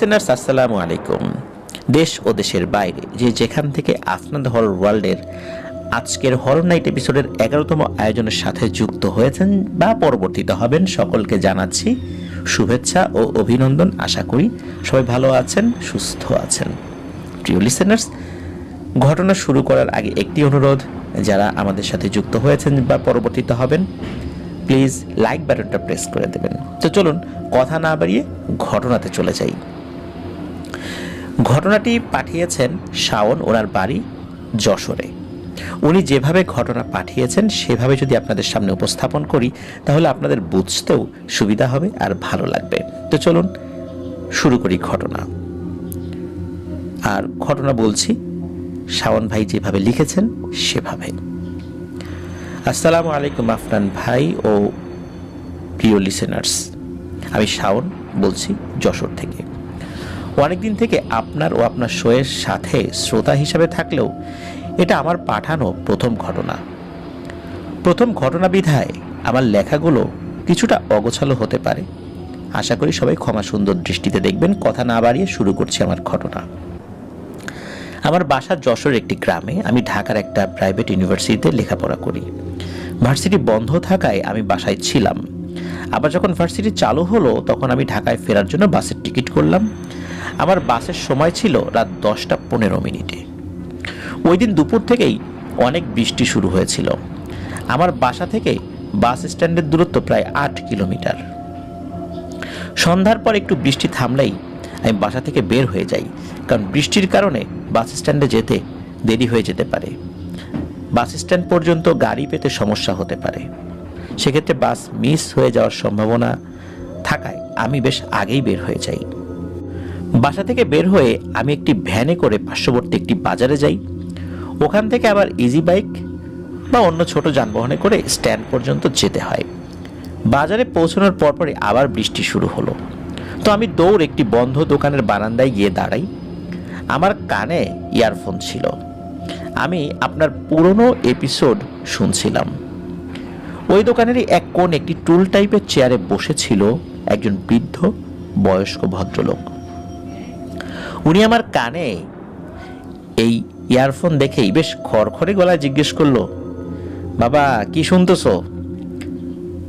Listeners আসসালামু আলাইকুম। দেশ ও দেশের বাইরে যে যেখান থেকে আপনাদের হরর ওয়ার্ল্ডের আজকের হরর নাইট এপিসোডের এগারোতম আয়োজনের সাথে যুক্ত হয়েছেন বা পরবর্তীতে হবেন সকলকে জানাচ্ছি শুভেচ্ছা ও অভিনন্দন। আশা করি সবাই ভালো আছেন, সুস্থ আছেন। প্রিয় লিসেনার্স ঘটনা শুরু করার আগে একটি অনুরোধ, যারা আমাদের সাথে যুক্ত হয়েছেন বা পরবর্তীতে হবেন প্লিজ লাইক বাটনটা প্রেস করে দেবেন। তো চলুন, কথা না বাড়িয়ে ঘটনাতে চলে যাই। ঘটনাটি পাঠিয়েছেন শাওন ওনার বাড়ি যশোরে। উনি যেভাবে ঘটনা পাঠিয়েছেন, সেভাবে যদি আপনাদের সামনে উপস্থাপন করি, তাহলে আপনাদের বুঝতেও সুবিধা হবে আর ভালো লাগবে। তো চলুন, শুরু করি ঘটনা। আর ঘটনা বলছি, শাওন ভাই যেভাবে লিখেছেন, সেভাবে। আসসালামু আলাইকুম আফরান ভাই ও প্রিয় লিসেনার্স আমি শাওন বলছি যশোর থেকে। অনেকদিন থেকে আপনার ও আপনার শোয়ের সাথে শ্রোতা হিসাবে থাকলেও এটা আমার পাঠানো প্রথম ঘটনা। প্রথম ঘটনা বিধায় আমার লেখাগুলো কিছুটা অগোছালো হতে পারে। আশা করি সবাই ক্ষমা সুন্দর দৃষ্টিতে দেখবেন। কথা না বাড়িয়ে শুরু করছি আমার ঘটনা। আমার বাসা যশোর একটি গ্রামে আমি ঢাকার একটা প্রাইভেট ইউনিভার্সিটিতে লেখাপড়া করি। ভার্সিটি বন্ধ থাকায় আমি বাসায় ছিলাম। আবার যখন ভার্সিটি চালু হলো, তখন আমি ঢাকায় ফেরার জন্য বাসের টিকিট করলাম। আমার বাসের সময় ছিল রাত দশটা পনেরো মিনিটে। ওই দিন দুপুর থেকেই অনেক বৃষ্টি শুরু হয়েছিল। আমার বাসা থেকে বাস স্ট্যান্ডের দূরত্ব প্রায় আট কিলোমিটার। সন্ধ্যার পর একটু বৃষ্টি থামলেই আমি বাসা থেকে বের হয়ে যাই, কারণ বৃষ্টির কারণে বাস স্ট্যান্ডে যেতে দেরি হয়ে যেতে পারে। বাস স্ট্যান্ড পর্যন্ত গাড়ি পেতে সমস্যা হতে পারে। সেক্ষেত্রে বাস মিস হয়ে যাওয়ার সম্ভাবনা থাকায় আমি বেশ আগেই বের হয়ে যাই। বাসা থেকে বের হয়ে আমি একটি ভ্যানে করে পার্শ্ববর্তী একটি বাজারে যাই। ওখান থেকে আবার ইজি বাইক বা অন্য ছোট যানবাহনে করে স্ট্যান্ড পর্যন্ত যেতে হয়। বাজারে পৌঁছানোর পরপরই আবার বৃষ্টি শুরু হলো। তো আমি দৌড় একটি বন্ধ দোকানের বারান্দায় গিয়ে দাঁড়াই। আমার কানে ইয়ারফোন ছিল। আমি আপনার পুরনো এপিসোড শুনছিলাম। ওই দোকানেরই এক কোণ একটি টুল টাইপের চেয়ারে বসেছিল একজন বৃদ্ধ বয়স্ক ভদ্রলোক। উনি আমার কানে এই ইয়ারফোন দেখেই বেশ খড়খড়ে গলায় জিজ্ঞেস করল, বাবা, কি শুনতেছ?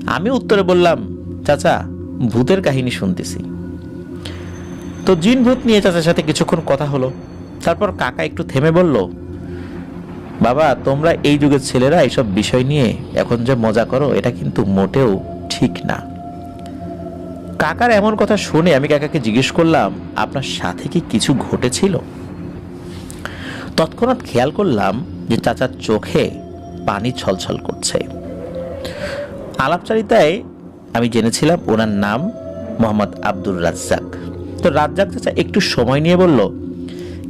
আমি উত্তরে বললাম, চাচা, ভূতের কাহিনী শুনতেছি। তো জিন ভূত নিয়ে চাচার সাথে কিছুক্ষণ কথা হলো। তারপর কাকা একটু থেমে বলল, বাবা, তোমরা এই যুগের ছেলেরা এইসব বিষয় নিয়ে এখন যে মজা করো, এটা কিন্তু মোটেও ঠিক না। কাকার এমন কথা শুনে আমি কাকাকে জিজ্ঞেস করলাম, আপনার সাথে কি কিছু ঘটেছিল? তৎক্ষণাৎ খেয়াল করলাম যে চাচার চোখে পানি ছলছল করছে। আলাপচারিতায় আমি জেনেছিলাম ওনার নাম মোহাম্মদ আব্দুর রাজ্জাক। তো রাজ্জাক চাচা একটু সময় নিয়ে বলল,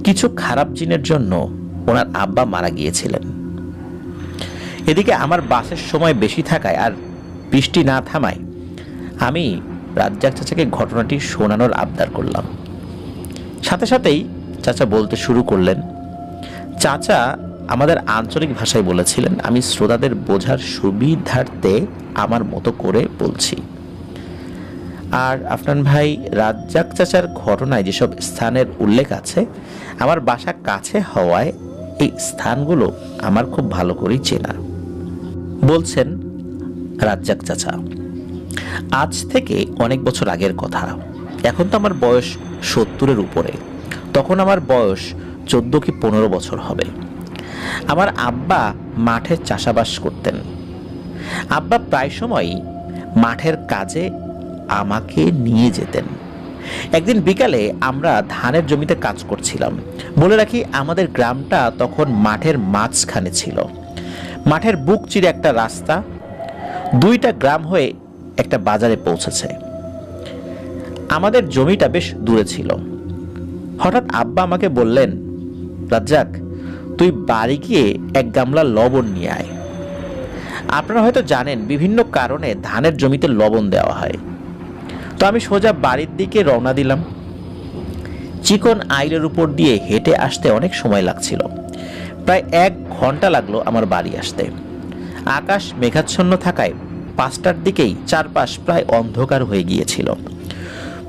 কিছু খারাপ জিনের জন্য ওনার আব্বা মারা গিয়েছিলেন। এদিকে আমার বাসের সময় বেশি থাকায় আর বৃষ্টি না থামায়, আমি রাজ্জাক চাচাকে ঘটনাটি শোনানোর আবদার করলাম। সাথে সাথেই চাচা বলতে শুরু করলেন, চাচা আমাদের আঞ্চলিক ভাষায় বলেছিলেন, আমি শ্রোতাদের বোঝার সুবিধার্থে আমার মতো করে বলছি। আর আফনান ভাই, রাজ্জাক চাচার ঘটনায় যেসব স্থানের উল্লেখ আছে, আমার বাসা কাছে হওয়ায় এই স্থানগুলো আমার খুব ভালো করেই চেনা। বলছেন রাজ্জাক চাচা। আজ থেকে অনেক বছর আগের কথা। এখন তো আমার বয়স সত্তরের উপরে। তখন আমার বয়স চোদ্দ কি পনেরো বছর হবে। আমার আব্বা মাঠে চাষাবাস করতেন। আব্বা প্রায় সময়ই মাঠের কাজে আমাকে নিয়ে যেতেন। একদিন বিকালে আমরা ধানের জমিতে কাজ করছিলাম। বলে রাখি, আমাদের গ্রামটা তখন মাঠের মাঝখানে ছিল। মাঠের বুক চিরে একটা রাস্তা। দুইটা গ্রাম হয়ে একটা বাজারে পৌঁছেছে। আমাদের জমিটা বেশ দূরে ছিল। হঠাৎ আব্বা আমাকে বললেন, রাজ্জাক, তুই বাড়ি গিয়ে এক গামলা লবণ নিয়ে আয়। আপনারা হয়তো জানেন, বিভিন্ন কারণে ধানের জমিতে লবণ দেওয়া হয়। তো আমি সোজা বাড়ির দিকে রওনা দিলাম। চিকন আইলের উপর দিয়ে হেঁটে আসতে অনেক সময় লাগছিল। প্রায় এক ঘণ্টা লাগল আমার বাড়ি আসতে। আকাশ মেঘাচ্ছন্ন থাকায় পাঁচটার দিকেই চারপাশ প্রায় অন্ধকার হয়ে গিয়েছিল।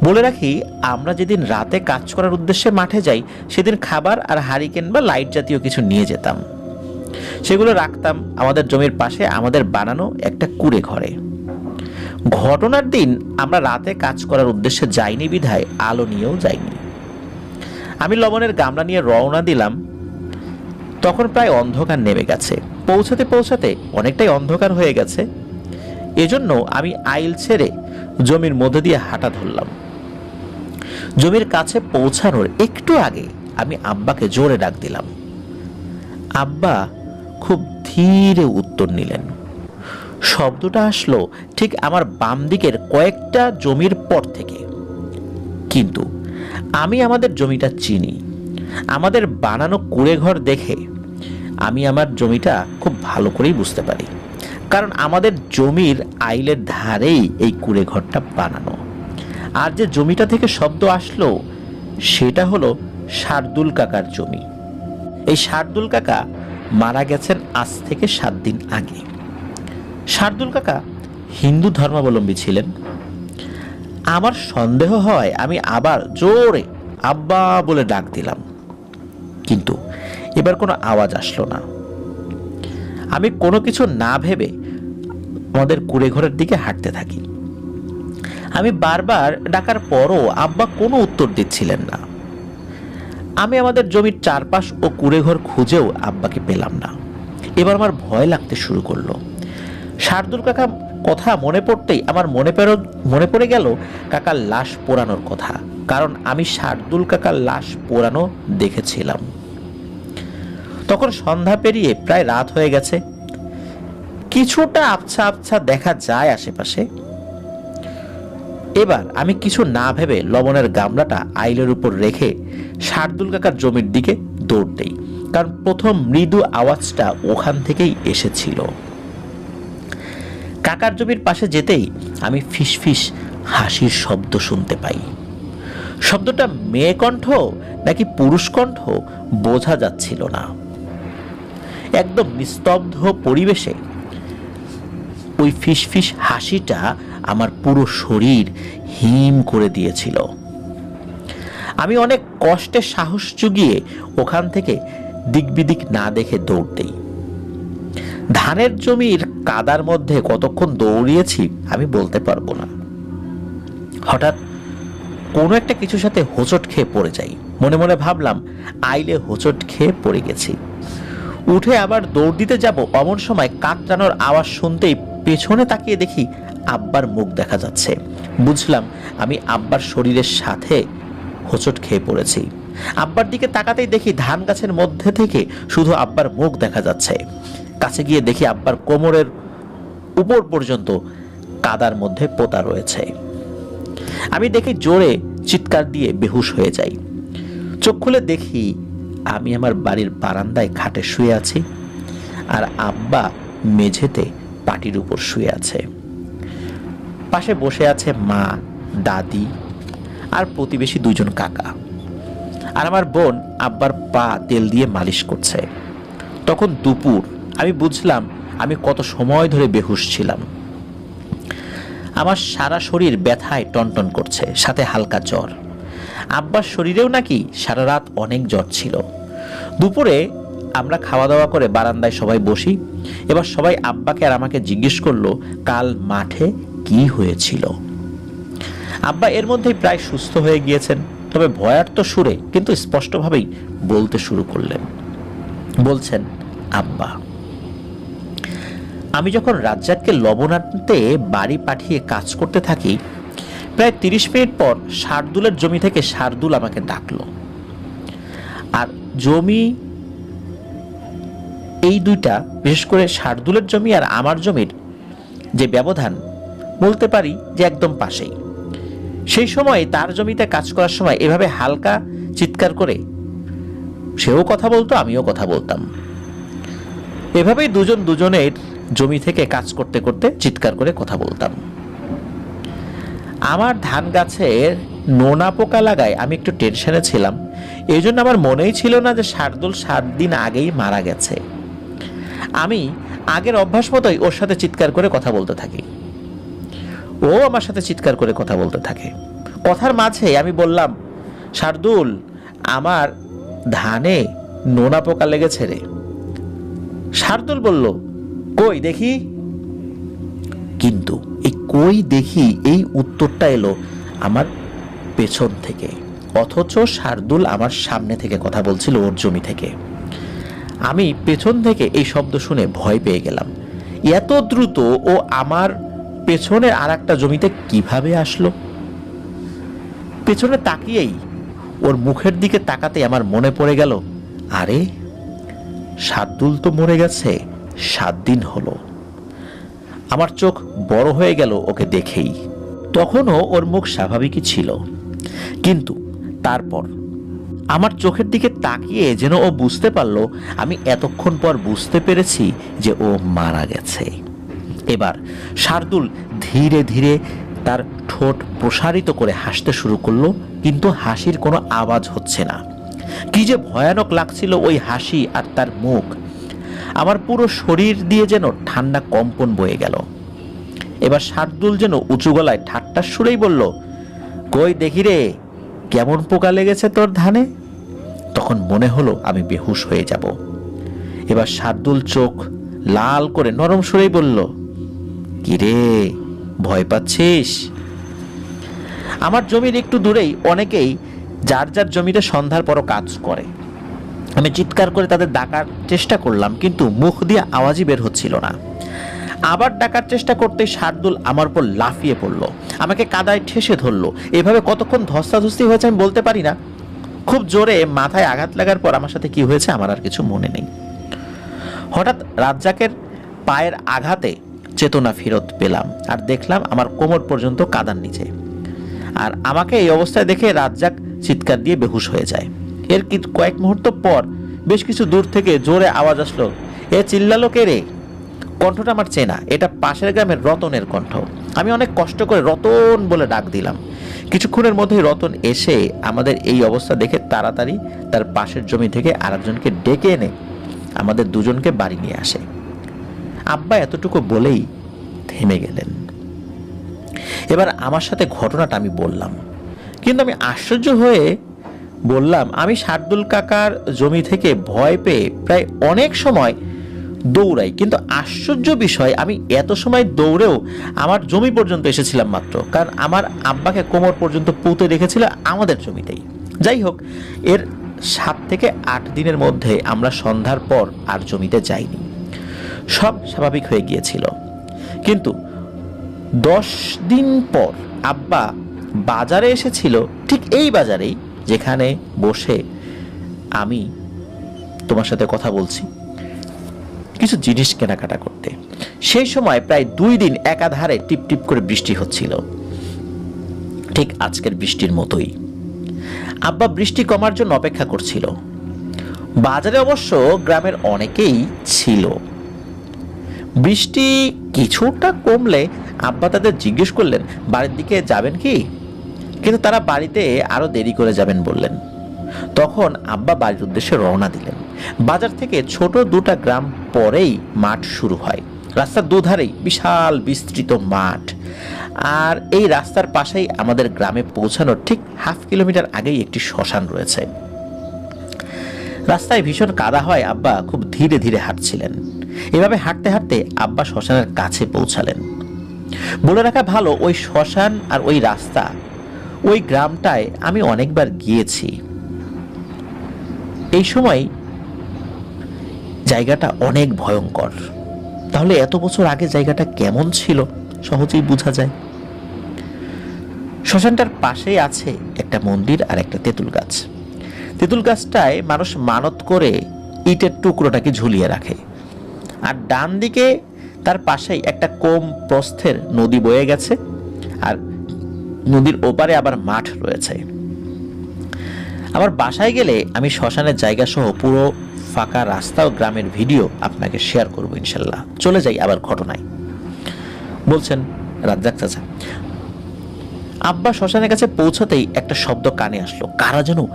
বলে রাখি, আমরা যেদিন রাতে কাজ করার উদ্দেশ্যে মাঠে যাই, সেদিন খাবার আর হারিকেন বা লাইট জাতীয় কিছু নিয়ে যেতাম। সেগুলো রাখতাম আমাদের জমির পাশে আমাদের বানানো একটা কুড়ে ঘরে। ঘটনার দিন আমরা রাতে কাজ করার উদ্দেশ্যে যাইনি বিধায় আলো নিয়েও যাইনি। আমি লবণের গামলা নিয়ে রওনা দিলাম। তখন প্রায় অন্ধকার নেমে গেছে। পৌঁছাতে পৌঁছাতে অনেকটাই অন্ধকার হয়ে গেছে। এজন্য আমি আইল ছেড়ে জমির মধ্যে দিয়ে হাঁটা ধরলাম। জমির কাছে পৌঁছানোর একটু আগে আমি আব্বাকে জোরে ডাক দিলাম। আব্বা খুব ধীরে উত্তর নিলেন। শব্দটা আসলো ঠিক আমার বাম দিকের কয়েকটা জমির পর থেকে। কিন্তু আমি আমাদের জমিটা চিনি। আমাদের বানানো কুড়ে ঘর দেখে আমি আমার জমিটা খুব ভালো করেই বুঝতে পারি। কারণ আমাদের জমির আইলের ধারেই এই কুড়ে ঘরটা বানানো। আর যে জমিটা থেকে শব্দ আসলো, সেটা হলো শার্দুল কাকার জমি। এই শার্দুল কাকা মারা গেছেন আজ থেকে সাত দিন আগে। শার্দুল কাকা হিন্দু ধর্মাবলম্বী ছিলেন। আমার সন্দেহ হয় আমি আবার জোরে আব্বা বলে ডাক দিলাম। কিন্তু এবার কোনো আওয়াজ আসলো না। আমি কোনো কিছু না ভেবে আমাদের কুড়ে ঘরের দিকে হাঁটতে থাকি। আমি বারবার ডাকার পরও আব্বা কোনো উত্তর দিচ্ছিলেন না। আমি আমাদের জমির চারপাশ ও কুড়েঘর খুঁজেও আব্বাকে পেলাম না। এবার আমার ভয় লাগতে শুরু করল। শার্দুল কাকা কথা মনে পড়তেই আমার মনে পের মনে পড়ে গেল কাকার লাশ পোড়ানোর কথা, কারণ আমি শার্দুল কাকার লাশ পোড়ানো দেখেছিলাম। তখন সন্ধ্যা পেরিয়ে প্রায় রাত হয়ে গেছে। কিছুটা আবছা আবছা দেখা যায় আশেপাশে। এবার আমি কিছু না ভেবে লবণের গামলাটা আইলের উপর রেখে শার্দুল কাকার জমির দিকে দৌড় দেই, কারণ প্রথম মৃদু আওয়াজটা ওখান থেকেই এসেছিল। কাকার জমির পাশে যেতেই আমি ফিসফিস হাসির শব্দ শুনতে পাই। শব্দটা মেয়ে কণ্ঠ নাকি পুরুষ কণ্ঠ বোঝা যাচ্ছিল না। একদম নিস্তব্ধ পরিবেশে ওই ফিসফিস হাসিটা আমার পুরো শরীর হিম করে দিয়েছিল। আমি অনেক কষ্টে সাহস জুগিয়ে ওখান থেকে দিকবিদিক না দেখে দৌড় দেই। ধানের জমির কাদার মধ্যে কতক্ষণ দৌড়িয়েছি আমি বলতে পারব না। হঠাৎ কোনো একটা কিছুর সাথে হোঁচট খেয়ে পড়ে যাই। মনে মনে ভাবলাম, আইলে হোঁচট খেয়ে পড়ে গেছি। উঠে আবার দৌড় দিতে যাব অমন সময় কাকটানোর আওয়াজ শুনতেই পেছনে তাকিয়ে দেখি আব্বার মুখ দেখা যাচ্ছে। বুঝলাম আমি আব্বার শরীরের সাথে হোঁচট খেয়ে পড়েছি। আব্বার দিকে তাকাতেই দেখি ধান গাছের মধ্যে থেকে শুধু আব্বার মুখ দেখা যাচ্ছে। কাছে গিয়ে দেখি আব্বার কোমরের উপর পর্যন্ত কাদার মধ্যে পোতা রয়েছে। আমি দেখি জোরে চিৎকার দিয়ে বেহুশ হয়ে যাই। চোখ খুলে দেখি আমি আমার বাড়ির বারান্দায় খাটে শুয়ে আছি আর আব্বা মেঝেতে পাটির উপর শুয়ে আছে। পাশে বসে আছে মা, দাদি আর প্রতিবেশী দুজন কাকা। আর আমার বোন আব্বার পা তেল দিয়ে মালিশ করছে। তখন দুপুর, আমি বুঝলাম আমি কত সময় ধরে বেহুশ ছিলাম। আমার সারা শরীর ব্যথায় টনটন করছে, সাথে হালকা জ্বর। আব্বার শরীরেও নাকি সারা রাত অনেক জ্বর ছিল। দুপুরে আমরা খাওয়া দাওয়া করে বারান্দায় সবাই বসি। এবার সবাই আব্বাকে আর আমাকে জিজ্ঞেস করল, কাল মাঠে কি হয়েছিল? আব্বা এর মধ্যেই প্রায় সুস্থ হয়ে গিয়েছেন, তবে ভয়ার্ত সুরে কিন্তু স্পষ্টভাবেই বলতে শুরু করলেন। বলছেন, আব্বা, আমি যখন রাজ্জাককে লবণান্তে বাড়ি পাঠিয়ে কাজ করতে থাকি প্রায় তিরিশ মিনিট পর শার্দুলের জমি থেকে শার্দুল আমাকে ডাকলো। আর জমি, এই দুইটা, বিশেষ করে শার্দুলের জমি আর আমার জমির যে ব্যবধান, বলতে পারি যে একদম পাশেই। সেই সময় তার জমিতে কাজ করার সময় এভাবে হালকা চিৎকার করে সেও কথা বলতো, আমিও কথা বলতাম। এভাবেই দুজন দুজনের জমি থেকে কাজ করতে করতে চিৎকার করে কথা বলতাম। আমার ধান গাছের নোনা পোকা লাগায় আমি একটু টেনশনে ছিলাম। এই জন্য আমার মনেই ছিল না যে শার্দুল সাত দিন আগেই মারা গেছে। আমি আগের অভ্যাস মতোই ওর সাথে চিৎকার করে কথা বলতে থাকি। ও আমার সাথে চিৎকার করে কথা বলতে থাকে। কথার মাঝে আমি বললাম, শার্দুল, আমার ধানে নোনা পোকা লেগেছে রে। শার্দুল বলল, কই দেখি? কিন্তু কই দেখি এই উত্তরটা এলো আমার পেছন থেকে। অথচ শার্দুল আমার সামনে থেকে কথা বলছিল ওর জমি থেকে। আমি পেছন থেকে এই শব্দ শুনে ভয় পেয়ে গেলাম। এত দ্রুত ও আমার পেছনে আর একটা জমিতে কীভাবে আসলো? পেছনে তাকিয়েই ওর মুখের দিকে তাকাতে আমার মনে পড়ে গেল, আরে, শার্দুল তো মরে গেছে, সাত দিন হলো। আমার চোখ বড় হয়ে গেল ওকে দেখেই। তখনও ওর মুখ স্বাভাবিকই ছিল। কিন্তু তারপর আমার চোখের দিকে তাকিয়ে যেন ও বুঝতে পারল, আমি এতক্ষণ পর বুঝতে পেরেছি যে ও মারা গেছে। এবার শার্দুল ধীরে ধীরে তার ঠোঁট প্রসারিত করে হাসতে শুরু করল, কিন্তু হাসির কোনো আওয়াজ হচ্ছে না। কি যে ভয়ানক লাগছিল ওই হাসি আর তার মুখ। আমার পুরো শরীর দিয়ে যেন ঠান্ডা কম্পন বয়ে গেল। এবার শার্দুল যেন উঁচু গলায় ঠাট্টার সুরেই বলল, কই দেখি রে, কেমন পোকা লেগেছে তোর ধানে? তখন মনে হলো আমি বেহুশ হয়ে যাব। এবার শার্দুল চোখ লাল করে নরম সুরেই বলল কিরে ভয় পাচ্ছিস? আমার জমির একটু দূরেই অনেকেই যার যার জমিতে সন্ধ্যার পরও কাজ করে। আমি চিৎকার করে তাদের ডাকার চেষ্টা করলাম, কিন্তু মুখ দিয়ে আওয়াজই বের হচ্ছিল না। আবার ডাকার চেষ্টা করতে শার্দুল আমার উপর লাফিয়ে পড়ল। আমাকে কাদায় ঠেসে ধরলো। এভাবে কতক্ষণ ধস্তাধস্তি হয়েছে আমি বলতে পারি না। খুব জোরে মাথায় আঘাত লাগার পর আমার সাথে কি হয়েছে আমার আর কিছু মনে নেই। হঠাৎ রাজ্জাকের পায়ের আঘাতে চেতনা ফেরত পেলাম আর দেখলাম আমার কোমর পর্যন্ত কাদার নিচে। আর আমাকে এই অবস্থায় দেখে রাজ্জাক চিৎকার দিয়ে বেহুশ হয়ে যায়। এর কি কয়েক মুহূর্ত পর বেশ কিছু দূর থেকে জোরে আওয়াজ আসলো, এ চিল্লালো কে রে? কণ্ঠটা আমার চেনা এটা পাশের গ্রামের রতনের কণ্ঠ। আমি অনেক কষ্ট করে রতন বলে ডাক দিলাম। কিছুক্ষণের মধ্যেই রতন এসে আমাদের এই অবস্থা দেখে তাড়াতাড়ি তার পাশের জমি থেকে আরেকজনকে ডেকে এনে আমাদের দুজনকে বাড়ি নিয়ে আসে। আব্বা এতটুকু বলেই থেমে গেলেন। এবার আমার সাথে ঘটনাটা আমি বললাম। কিন্তু আমি আশ্চর্য হয়ে বললাম, আমি শার্দুল কাকার জমি থেকে ভয় পেয়ে প্রায় অনেক সময় দৌড়াই, কিন্তু আশ্চর্য বিষয়, আমি এত সময় দৌড়েও আমার জমি পর্যন্ত এসেছিলাম মাত্র, কারণ আমার আব্বাকে কোমর পর্যন্ত পুঁতে রেখেছিল আমাদের জমিতেই। যাই হোক, এর সাত থেকে আট দিনের মধ্যে আমরা সন্ধ্যার পর আর জমিতে যাইনি। সব স্বাভাবিক হয়ে গিয়েছিল। কিন্তু দশ দিন পর আব্বা বাজারে এসেছিল, ঠিক এই বাজারেই যেখানে বসে আমি তোমার সাথে কথা বলছি, কিছু জিনিস কেনাকাটা করতে। সেই সময় প্রায় দুই দিন একাধারে টিপ টিপ করে বৃষ্টি হচ্ছিল। ঠিক আজকের বৃষ্টির মতোই। আব্বা বৃষ্টি কমার জন্য অপেক্ষা করছিল। বাজারে অবশ্য গ্রামের অনেকেই ছিল। বৃষ্টি কিছুটা কমলে আব্বা তাদের জিজ্ঞেস করলেন, বাড়ির দিকে যাবেন কি? কিন্তু তারা বাড়িতে আরও দেরি করে যাবেন বললেন। তখন আব্বা বাড়ির উদ্দেশ্যে রওনা দিলেন। বাজার থেকে ছোট দুটা গ্রাম পরেই মাঠ শুরু হয়। রাস্তার দুধারেই বিশাল বিস্তৃত মাঠ। আর এই রাস্তার পাশেই আমাদের গ্রামে পৌঁছানোর ঠিক হাফ কিলোমিটার আগেই একটি শ্মশান রয়েছে। রাস্তায় ভীষণ কাদা হয়, আব্বা খুব ধীরে ধীরে হাঁটছিলেন। এভাবে হাঁটতে হাঁটতে আব্বা শ্মশানের কাছে পৌঁছালেন। বলে রাখা ভালো, ওই শ্মশান আর ওই রাস্তা ওই গ্রামটায় আমি অনেকবার গিয়েছি। এই সময় জায়গাটা অনেক ভয়ঙ্কর। তাহলে এত বছর আগে জায়গাটা কেমন ছিল? সহজেই বোঝা যায়। শ্মশানটার পাশেই আছে একটা মন্দির আর একটা তেঁতুল গাছ। তেঁতুল গাছটায় মানুষ মানত করে ইটের টুকরোটাকে ঝুলিয়ে রাখে। আর ডান দিকে তার পাশেই একটা কম প্রস্থের নদী বয়ে গেছে। আর নদীর ওপারে আবার মাঠ রয়েছে। আমার বাসায় গেলে আমি শ্মশানের জায়গা সহ পুরো ফাঁকা রাস্তা ও গ্রামের ভিডিও আপনাকে শেয়ার করব ইনশাল্লাহ। চলে যাই আবার ঘটনায়। বলছেন, রাজ্জাক চাচা, আব্বা শ্মশানের কাছে পৌঁছাতেই একটা শব্দ কানে আসলো। কারা যেন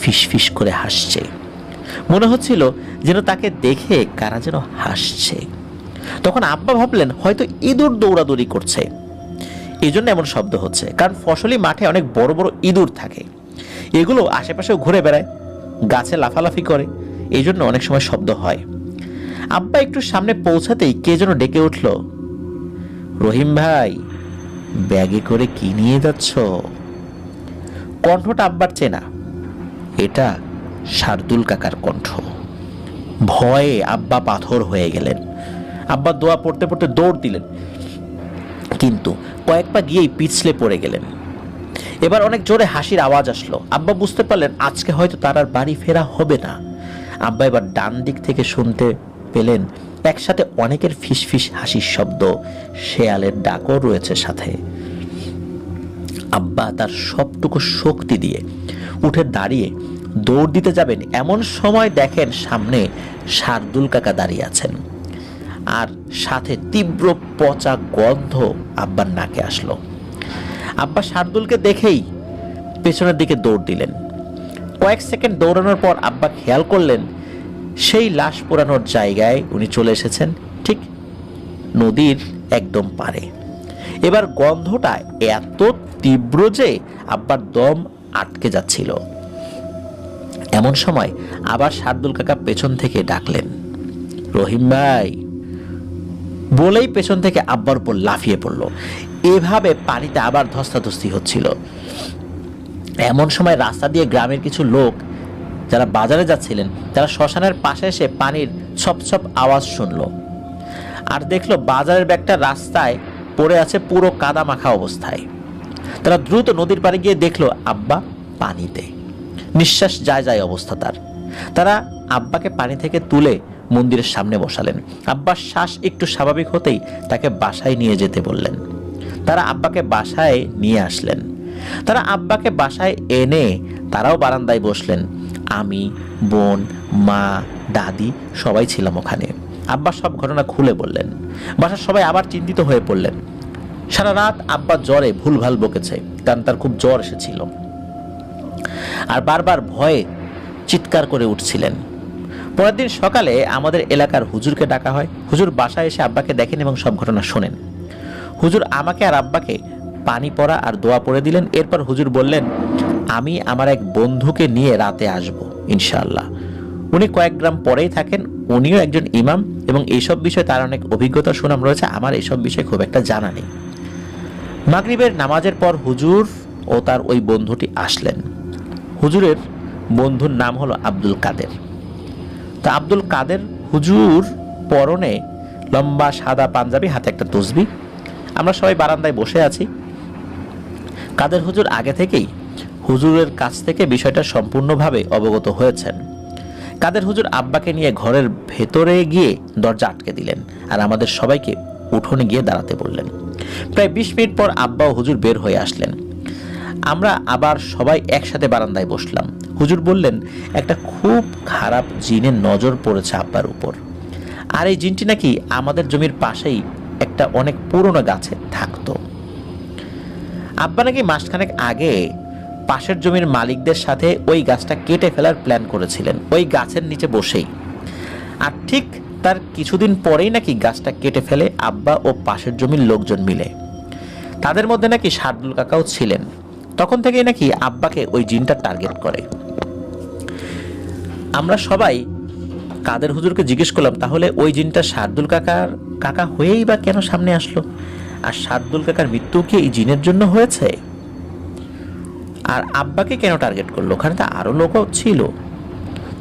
ফিস করে হাসছে। মনে হচ্ছিল যেন তাকে দেখে কারা যেন হাসছে। তখন আব্বা ভাবলেন, হয়তো ইঁদুর দৌড়াদৌড়ি করছে। এই জন্য এমন শব্দ হচ্ছে, কারণ ফসলি মাঠে অনেক বড় বড় ইঁদুর থাকে। এগুলো আশেপাশেও ঘুরে বেড়ায়, গাছে লাফালাফি করে এই জন্য অনেক সময় শব্দ হয়। আব্বা একটু সামনে পৌঁছাতেই কে যেন ডেকে উঠল, রহিম ভাই, ব্যাগে করে কি নিয়ে যাচ্ছ? কণ্ঠটা আব্বার চেনা, এটা শার্দুল কাকার কণ্ঠ। ভয়ে আব্বা পাথর হয়ে গেলেন। আব্বা দোয়া পড়তে পড়তে দৌড় দিলেন। কিন্তু কয়েক পা গিয়েই পিছলে পড়ে গেলেন। এবার অনেক জোরে হাসির আওয়াজ আসলো। আব্বা বুঝতে পারলেন, আজকে হয়তো তার আর বাড়ি ফেরা হবে না। আব্বা এবার ডান দিক থেকে শুনতে পেলেন, একসাথে অনেকের ফিসফিস হাসির শব্দ, শেয়ালের ডাকও রয়েছে সাথে। আব্বা তার সবটুকু শক্তি দিয়ে উঠে দাঁড়িয়ে দৌড় দিতে যাবেন, এমন সময় দেখেন সামনে শার্দুল কাকা দাঁড়িয়ে আছেন। আর সাথে তীব্র পচা গন্ধ আব্বার নাকে আসলো। আব্বা শার্দুলকে দেখেই পেছনের দিকে দৌড় দিলেন। কয়েক সেকেন্ড দৌড়ানোর পর আব্বা খেয়াল করলেন, সেই লাশ পোড়ানোর জায়গায় উনি চলে এসেছেন, ঠিক নদীর একদম পারে এবার গন্ধটা এত তীব্র যে আব্বার দম আটকে যাচ্ছিল। এমন সময় আবার শার্দুল কাকা পেছন থেকে ডাকলেন, রহিম ভাই বলেই পেছন থেকে আব্বার উপর লাফিয়ে পড়ল। এভাবে পানিতে আবার ধস্তাধস্তি হচ্ছিল। এমন সময় রাস্তা দিয়ে গ্রামের কিছু লোক যারা বাজারে যাচ্ছিলেন, তারা শ্মশানের পাশে এসে পানির ছপ ছপ আওয়াজ শুনলো আর দেখল বাজারের ব্যাগটা রাস্তায় পড়ে আছে পুরো কাদা মাখা অবস্থায়। তারা দ্রুত নদীর পাড়ে গিয়ে দেখল আব্বা পানিতে। নিঃশ্বাস যায় যায় অবস্থা তার। তারা আব্বাকে পানি থেকে তুলে মন্দিরের সামনে বসালেন। আব্বার শ্বাস একটু স্বাভাবিক হতেই তাকে বাসায় নিয়ে যেতে বললেন। তারা আব্বাকে বাসায় নিয়ে আসলেন। তারা আব্বাকে বাসায় এনে তারাও বারান্দায় বসলেন। আমি, বোন, মা, দাদি সবাই ছিলাম ওখানে। আব্বা সব ঘটনা খুলে বললেন। বাসার সবাই আবার চিন্তিত হয়ে পড়লেন। সারা রাত আব্বা জ্বরে ভুলভাল বকেছে, কারণ তার খুব জ্বর এসেছিল। আর বারবার ভয়ে চিৎকার করে উঠছিলেন। পরের দিন সকালে আমাদের এলাকার হুজুরকে ডাকা হয়। হুজুর বাসায় এসে আব্বাকে দেখেন এবং সব ঘটনা শোনেন। হুজুর আমাকে আর আব্বাকে পানি পড়া আর দোয়া পড়ে দিলেন। এরপর হুজুর বললেন, আমি আমার এক বন্ধুকে নিয়ে রাতে আসব, ইনশাআল্লাহ। উনি কয়েক গ্রাম পরেই থাকেন, উনিও একজন ইমাম এবং এইসব বিষয়ে তার অনেক অভিজ্ঞতা সুনাম রয়েছে। আমার এইসব বিষয়ে খুব একটা জানা নেই। মাগরিবের নামাজের পর হুজুর ও তার ওই বন্ধুটি আসলেন। হুজুরের বন্ধুর নাম হলো আব্দুল কাদের। তা আব্দুল কাদের হুজুর পরনে লম্বা সাদা পাঞ্জাবি, হাতে একটা তসবি। আমরা সবাই বারান্দায় বসে আছি। কাদের হুজুর আগে থেকেই হুজুরের কাছ থেকে বিষয়টা সম্পূর্ণভাবে অবগত হয়েছেন। কাদের হুজুর আব্বাকে নিয়ে ঘরের ভেতরে গিয়ে দরজা আটকে দিলেন আর আমাদের সবাইকে উঠোনে গিয়ে দাঁড়াতে বললেন। প্রায় বিশ মিনিট পর আব্বা ও হুজুর বের হয়ে আসলেন। আমরা আবার সবাই একসাথে বারান্দায় বসলাম। হুজুর বললেন, একটা খুব খারাপ জিনের নজর পড়েছে আব্বার উপর। আর এই জিনটি নাকি আমাদের জমির পাশেই একটা অনেক পুরনো গাছে থাকতো। আব্বা নাকি মাসখানেক আগে পাশের জমির মালিকদের সাথে ওই গাছটা কেটে ফেলার প্ল্যান করেছিলেন, ওই গাছের নিচে বসেই। আর ঠিক তার কিছুদিন পরেই নাকি গাছটা কেটে ফেলে আব্বা ও পাশের জমির লোকজন মিলে। তাদের মধ্যে নাকি শার্দুল কাকাও ছিলেন। তখন থেকেই নাকি আব্বাকে ওই জিনটা টার্গেট করে। আমরা সবাই কাদের হুজুরকে জিজ্ঞেস করলাম, তাহলে ওই জিনটা শার্দুল কাকার কাকা হয়েই বা কেন সামনে আসলো? আর শার্দুল কাকার মৃত্যু কি এই জিনের জন্য হয়েছে? আর আব্বাকে কেন টার্গেট করল? ওখানে তো আরও লোকও ছিল।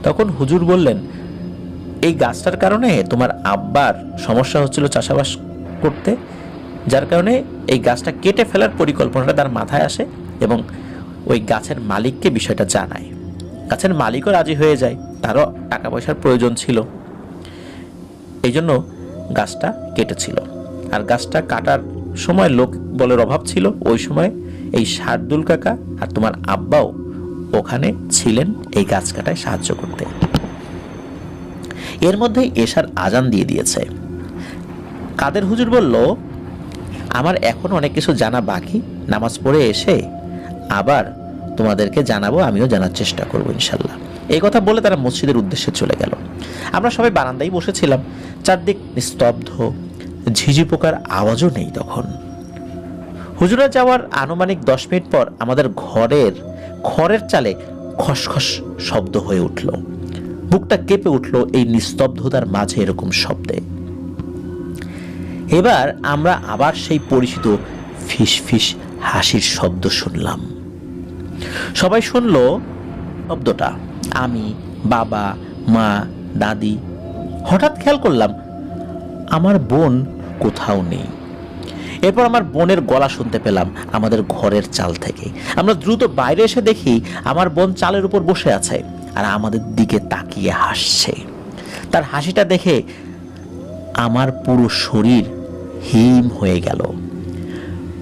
তখন হুজুর বললেন, এই গাছটার কারণে তোমার আব্বার সমস্যা হচ্ছিল চাষাবাস করতে, যার কারণে এই গাছটা কেটে ফেলার পরিকল্পনাটা তার মাথায় আসে এবং ওই গাছের মালিককে বিষয়টা জানায়। গাছের মালিকও রাজি হয়ে যায়, তারও টাকা পয়সার প্রয়োজন ছিল। এই জন্য গাছটা কেটেছিল। আর গাছটা কাটার সময় লোক বলের অভাব ছিল, ওই সময় এই শার্দুল কাকা আর তোমার আব্বাও ওখানে ছিলেন এই গাছ কাটায় সাহায্য করতে। এর মধ্যে এশার আজান দিয়ে দিয়েছে। কাদের হুজুর বলল, আমার এখন অনেক কিছু জানা বাকি, নামাজ পড়ে এসে আবার তোমাদেরকে জানাব, আমিও জানার চেষ্টা করব ইনশাল্লাহ। এই কথা বলে তারা মসজিদের উদ্দেশ্যে চলে গেল। আমরা সবাই বারান্দায় বসেছিলাম। চারদিক নিস্তব্ধ, ঝিঝি পোকার আওয়াজও নেই তখন। হুজুরা যাওয়ার আনুমানিক দশ মিনিট পর আমাদের ঘরের, খড়ের চালে খসখস শব্দ হয়ে উঠল। বুকটা কেঁপে উঠল এই নিস্তব্ধতার মাঝে এরকম শব্দে। এবার আমরা আবার সেই পরিচিত ফিস ফিস হাসির শব্দ শুনলাম। সবাই শুনল শব্দটা আমি, বাবা, মা, দাদি। হঠাৎ খেয়াল করলাম, আমার বোন কোথাও নেই। এরপর আমার বোনের গলা শুনতে পেলাম আমাদের ঘরের চাল থেকে। আমরা দ্রুত বাইরে এসে দেখি আমার বোন চালের উপর বসে আছে আর আমাদের দিকে তাকিয়ে হাসছে। তার হাসিটা দেখে আমার পুরো শরীর হিম হয়ে গেল।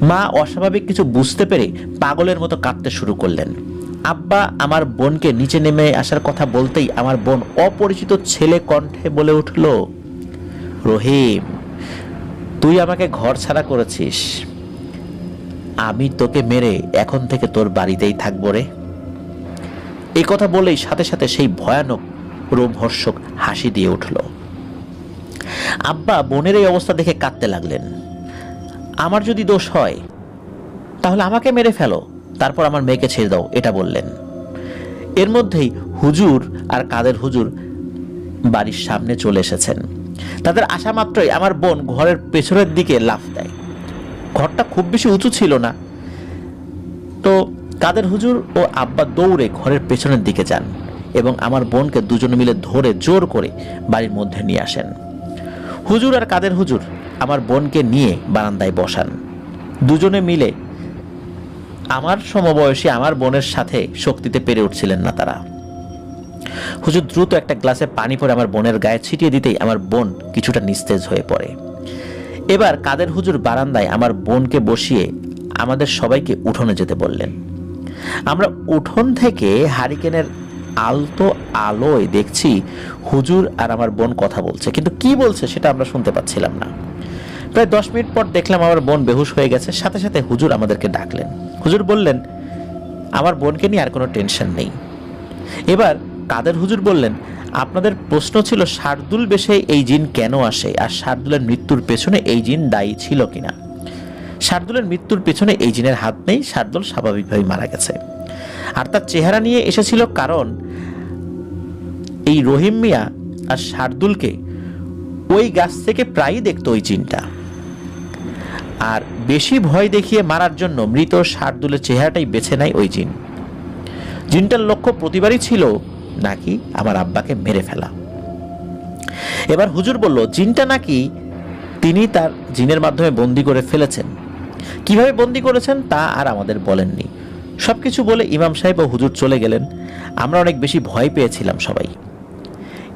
মা অস্বাভাবিক কিছু বুঝতে পেরে পাগলের মতো কাঁদতে শুরু করলেন। আব্বা আমার বোনকে নিচে নেমে আসার কথা বলতেই আমার বোন অপরিচিত ছেলে কণ্ঠে বলে উঠল, রহিম, তুই আমাকে ঘর ছাড়া করেছিস। আমি তোকে মেরে এখন থেকে তোর বাড়িতেই থাকব রে। এই কথা বলেই সাথে সাথে সেই ভয়ানক রোমহর্ষক হাসি দিয়ে উঠল। আব্বা বোনের এই অবস্থা দেখে কাঁদতে লাগলেন। আমার যদি দোষ হয়, তাহলে আমাকে মেরে ফেলো। তারপর আমার মেয়েকে ছেড়ে দাও, এটা বললেন। এর মধ্যেই হুজুর আর কাদের হুজুর বাড়ির সামনে চলে এসেছেন। তাদের আসা মাত্রই আমার বোন ঘরের পেছনের দিকে লাফ দেয়। ঘরটা খুব বেশি উঁচু ছিল না। তো কাদের হুজুর ও আব্বা দৌড়ে ঘরের পেছনের দিকে যান এবং আমার বোনকে দুজনে মিলে ধরে জোর করে বাড়ির মধ্যে নিয়ে আসেন। হুজুর আর কাদের হুজুর আমার বোনকে নিয়ে বারান্দায় বসান। দুজনে মিলে আমার সমবয়সী আমার বোনের সাথে শক্তিতে পেরে উঠছিলেন না তারা। হুজুর দ্রুত একটা গ্লাসে পানি পরে আমার বোনের গায়ে ছিটিয়ে দিতেই আমার বোন কিছুটা নিস্তেজ হয়ে পড়ে। এবার কাদের হুজুর বারান্দায় আমার বোনকে বসিয়ে আমাদের সবাইকে উঠোনে যেতে বললেন। আমরা উঠোন থেকে হারিকেনের আলতো আলোয় দেখছি হুজুর আর আমার বোন কথা বলছে, কিন্তু কি বলছে সেটা আমরা শুনতে পাচ্ছিলাম না। প্রায় দশ মিনিট পর দেখলাম আমার বোন বেহুশ হয়ে গেছে। সাথে সাথে হুজুর আমাদেরকে ডাকলেন। হুজুর বললেন, আমার বোনকে নিয়ে আর কোনো টেনশন নেই। এবার কাদের হুজুর বললেন, আপনাদের প্রশ্ন ছিল শার্দুল বেশে এই জিন কেন আসে আর শার্দুলের মৃত্যুর পেছনে এই জিন দায়ী ছিল কিনা? শার্দুলের মৃত্যুর পেছনে এই জিনের হাত নেই, শার্দুল স্বাভাবিকভাবে মারা গেছে। আর তার চেহারা নিয়ে এসেছিল কারণ এই রহিম মিয়া আর শার্দুলকে ওই গাছ থেকে প্রায়ই দেখতো ওই জিনটা। আর বেশি ভয় দেখিয়ে মারার জন্য মৃত শার্দুলের চেহারাটাই বেছে নেয় ওই জিন। জিনটার লক্ষ্য প্রতিবারই ছিল নাকি আমার আব্বাকে মেরে ফেলা। এবার হুজুর বলল, জিনটা নাকি তিনি তার জিনের মাধ্যমে বন্দি করে ফেলেছেন। কীভাবে বন্দি করেছেন তা আর আমাদের বলেননি। সব কিছু বলে ইমাম সাহেব ও হুজুর চলে গেলেন। আমরা অনেক বেশি ভয় পেয়েছিলাম সবাই।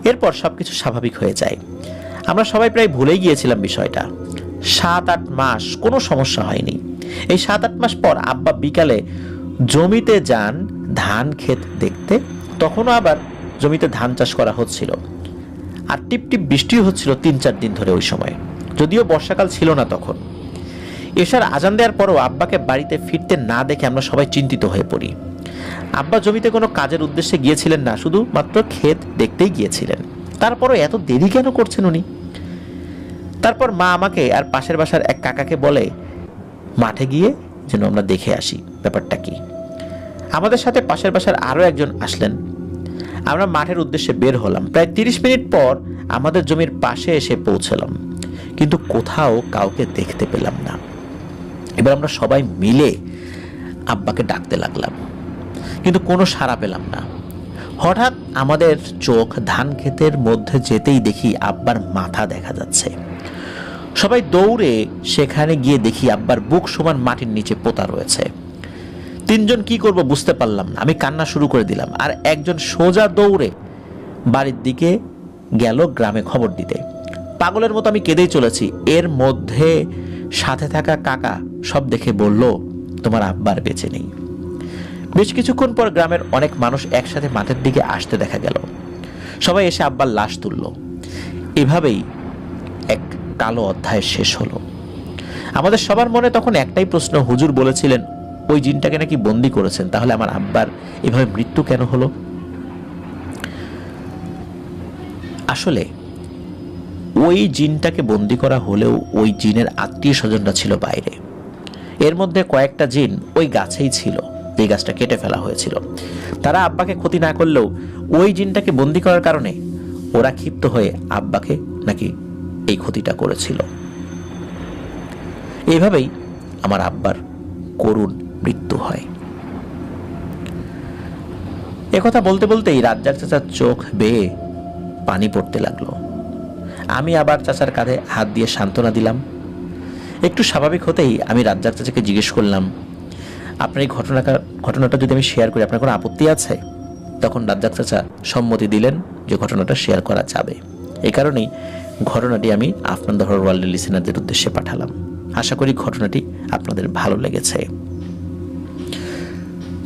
এরপর সবকিছু স্বাভাবিক হয়ে যায়। আমরা সবাই প্রায় ভুলেই গিয়েছিলাম বিষয়টা। সাত আট মাস কোনো সমস্যা হয়নি। এই সাত আট মাস পর আব্বা বিকালে জমিতে যান ধান ক্ষেত দেখতে, তখনও আবার জমিতে ধান চাষ করা হচ্ছিল। আর টিপ টিপ বৃষ্টিও হচ্ছিল তিন চার দিন ধরে ওই সময়। যদিও বর্ষাকাল ছিল না তখন। এসার আজান দেওয়ার পরও আব্বাকে বাড়িতে ফিরতে না দেখে আমরা সবাই চিন্তিত হয়ে পড়ি। আব্বা জমিতে কোনো কাজের উদ্দেশ্যে গিয়েছিলেন না শুধু মাত্র ক্ষেত দেখতেই গিয়েছিলেন। তারপরও এত দেরি কেন করছেন উনি? তারপর মা আমাকে আর পাশের বাসার এক কাকাকে বলে, মাঠে গিয়ে যেন আমরা দেখে আসি, ব্যাপারটা কি? আমাদের সাথে পাশের বাসার আরও একজন আসলেন। আমরা মাঠের উদ্দেশ্যে বের হলাম। প্রায় তিরিশ মিনিট পর আমাদের জমির পাশে এসে পৌঁছলাম। কিন্তু কোথাও কাউকে দেখতে পেলাম না। এবার আমরা সবাই মিলে আব্বাকে ডাকতে লাগলাম। কিন্তু কোনো সাড়া পেলাম না। হঠাৎ আমাদের চোখ ধান ক্ষেতের মধ্যে যেতেই দেখি আব্বার মাথা দেখা যাচ্ছে। সবাই দৌড়ে সেখানে গিয়ে দেখি আব্বার বুক সমান মাটির নিচে পোতা রয়েছে। তিনজন কি করব বুঝতে পারলাম না। আমি কান্না শুরু করে দিলাম আর একজন সোজা দৌড়ে বাড়ির দিকে গেল গ্রামে খবর দিতে। পাগলের মতো আমি কেঁদেই চলেছি। এর মধ্যে সাথে থাকা কাকা সব দেখে বলল, তোমার আব্বার বেঁচে নেই। বেশ কিছুক্ষণ পর গ্রামের অনেক মানুষ একসাথে মাঠের দিকে আসতে দেখা গেল। সবাই এসে আব্বার লাশ তুলল। এভাবেই এক কালো অধ্যায় শেষ হলো। আমাদের সবার মনে তখন একটাই প্রশ্ন, হুজুর বলেছিলেন, ওই জিনটাকে নাকি বন্দি করেছেন? তাহলে আমার আব্বার এভাবে মৃত্যু কেন হলো? আসলে, ওই জিনটাকে বন্দি করা হলেও ওই জিনের আত্মীয় স্বজনরা ছিল বাইরে। এর মধ্যে কয়েকটা জিন ওই গাছেই ছিল এই গাছটা কেটে ফেলা হয়েছিল। তারা আব্বাকে ক্ষতি না করলেও ওই জিনটাকে বন্দি করার কারণে ওরা ক্ষিপ্ত হয়ে আব্বাকে নাকি এই ক্ষতিটা করেছিল। এইভাবেই আমার আব্বার করুণ মৃত্যু হয়। একথা বলতে বলতেই রাজ্জাক চাচার চোখ বেয়ে পানি পড়তে লাগল। আমি আবার চাচার কাঁধে হাত দিয়ে সান্ত্বনা দিলাম। একটু স্বাভাবিক হতেই আমি রাজ্জাক চাচাকে জিজ্ঞেস করলাম, আপনার এই ঘটনাটা ঘটনাটা যদি আমি শেয়ার করি, আপনার কোনো আপত্তি আছে? তখন রাজ্জাক চাচা সম্মতি দিলেন যে ঘটনাটা শেয়ার করা যাবে। এই কারণেই ঘটনাটি আমি আপনার হর ওয়ার্ল্ডের লিসেনারদের উদ্দেশ্যে পাঠালাম। আশা করি ঘটনাটি আপনাদের ভালো লেগেছে।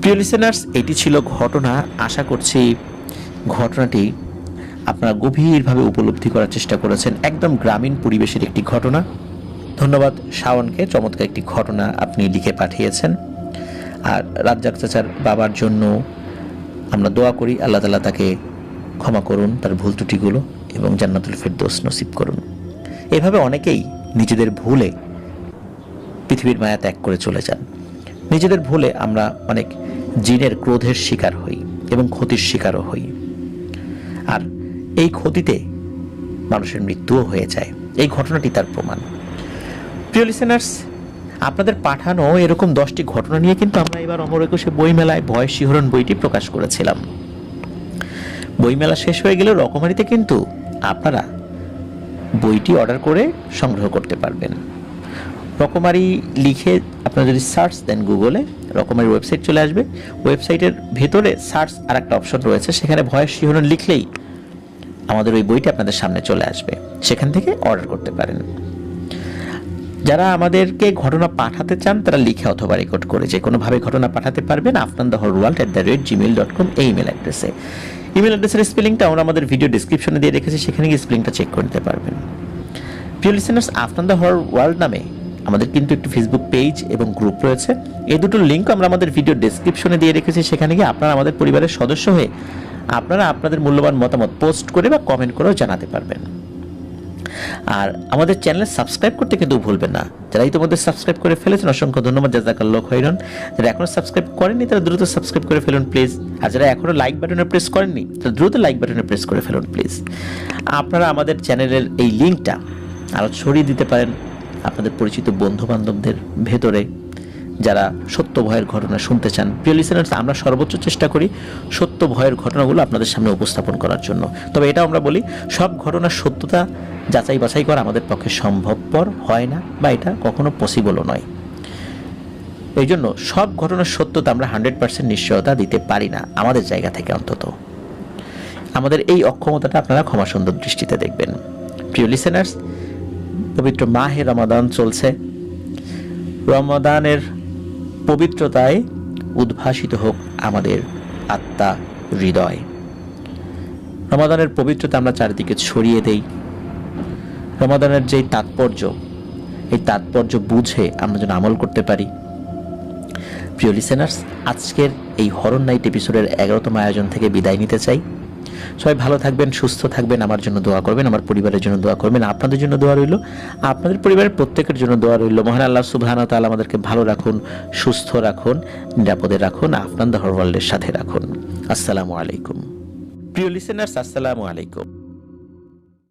প্রিয় লিসেনার্স, এটি ছিল ঘটনা। আশা করছি ঘটনাটি আপনারা গভীরভাবে উপলব্ধি করার চেষ্টা করেছেন। একদম গ্রামীণ পরিবেশের একটি ঘটনা। ধন্যবাদ শাওনকে। চমৎকার একটি ঘটনা আপনি লিখে পাঠিয়েছেন। আর রাজ্জাক চাচার বাবার জন্য আমরা দোয়া করি। আল্লাহ তালা তাকে ক্ষমা করুন, তার ভুল ত্রুটিগুলো। এবং জান্নাতুল ফেরদৌস নসিব করুন। এভাবে অনেকেই নিজেদের ভুলে পৃথিবীর মায়া ত্যাগ করে চলে যান। নিজেদের ভুলে আমরা অনেক জিনের ক্রোধের শিকার হই এবং ক্ষতির শিকারও হই। আর এই ক্ষতিতে মানুষের মৃত্যুও হয়ে যায়। এই ঘটনাটি তার প্রমাণ। প্রিয় লিসেনার্স আপনাদের পাঠানো এরকম দশটি ঘটনা নিয়ে কিন্তু আমরা এবার অমর একুশে বইমেলায় ভয় শিহরণ বইটি প্রকাশ করেছিলাম। বইমেলা শেষ হয়ে গেলেও রকমারিতে কিন্তু আপনারা বইটি অর্ডার করে সংগ্রহ করতে পারবেন। রকমারি লিখে আপনারা যদি সার্চ দেন গুগলে, রকমারি ওয়েবসাইট চলে আসবে। ওয়েবসাইটের ভেতরে সার্চ আর একটা অপশন রয়েছে, সেখানে ভয়ের শিহরণ লিখলেই আমাদের ওই বইটি আপনাদের সামনে চলে আসবে। সেখান থেকে অর্ডার করতে পারেন। যারা আমাদেরকে ঘটনা পাঠাতে চান, তারা লিখে অথবা রেকর্ড করে যে কোনোভাবে ঘটনা পাঠাতে পারবেন। Afnan the whole world at the rate Gmail dot com এই ইমেল অ্যাড্রেসে। ইমেল অ্যাড্রেসের স্পেলিংটা আমরা আমাদের ভিডিও ডিসক্রিপশনে দিয়ে রেখেছি, সেখানে গিয়ে স্পেলিংটা চেক করে নিতে পারবেন। প্রিয় listeners after the whole world নামে আমাদের কিন্তু একটি ফেসবুক পেজ এবং গ্রুপ রয়েছে। এই দুটো লিঙ্ক আমরা আমাদের ভিডিও ডিসক্রিপশনে দিয়ে রেখেছি, সেখানে গিয়ে আপনারা আমাদের পরিবারের সদস্য হয়ে আপনারা আপনাদের মূল্যবান মতামত পোস্ট করে বা কমেন্ট করেও জানাতে পারবেন। আর আমাদের চ্যানেল সাবস্ক্রাইব করতে কিন্তু ভুলবেন না। যারা ইতিমধ্যে সাবস্ক্রাইব করে ফেলেছেন, অসংখ্য ধন্যবাদ। জাজাকাল্লাহ খৈরন যারা এখনও সাবস্ক্রাইব করেননি, তারা দ্রুত সাবস্ক্রাইব করে ফেলুন প্লিজ আর যারা এখনও লাইক বাটনে প্রেস করেননি, তারা দ্রুত লাইক বাটনে প্রেস করে ফেলুন প্লিজ আপনারা আমাদের চ্যানেলের এই লিঙ্কটা আরও ছড়িয়ে দিতে পারেন আপনাদের পরিচিত বন্ধু বান্ধবদের ভেতরে। যারা সত্য ভয়ের ঘটনা শুনতে চান। প্রিয় লিসেনার্স আমরা সর্বোচ্চ চেষ্টা করি সত্য ভয়ের ঘটনাগুলো আপনাদের সামনে উপস্থাপন করার জন্য। তবে এটা আমরা বলি, সব ঘটনার সত্যতা যাচাই বাছাই করা আমাদের পক্ষে সম্ভবপর হয় না বা এটা কখনো পসিবলও নয়। এই জন্য সব ঘটনার সত্যতা আমরা হান্ড্রেড পার্সেন্ট নিশ্চয়তা দিতে পারি না আমাদের জায়গা থেকে অন্তত। আমাদের এই অক্ষমতাটা আপনারা ক্ষমা সুন্দর দৃষ্টিতে দেখবেন। প্রিয় লিসেনার্স পবিত্র মাহে রমাদান চলছে। রমাদানের পবিত্রতায় উদ্ভাসিত হোক আমাদের আত্মা হৃদয়। রমাদানের পবিত্রতা আমরা চারিদিকে ছড়িয়ে দেই। রমাদানের যেই তাৎপর্য, এই তাৎপর্য বুঝে আমরা যেন আমল করতে পারি। প্রিয় লিসেনার্স আজকের এই হরন নাইট এপিসোডের এগারোতম আয়োজন থেকে বিদায় নিতে চাই। সবাই ভালো থাকবেন, সুস্থ থাকবেন, আমার জন্য দোয়া করবেন, আমার পরিবারের জন্য দোয়া করবেন, আপনাদের জন্য দোয়া রইল, আপনাদের পরিবারের প্রত্যেকের জন্য দোয়া রইল। মহান আল্লাহ সুবহান তাল আমাদেরকে ভালো রাখুন, সুস্থ রাখুন, নিরাপদে রাখুন আপনার দহর ওয়ার্ল্ডের সাথে রাখুন। আসসালামু আলাইকুম। প্রিয় লিসেনার্স আসসালামু আলাইকুম।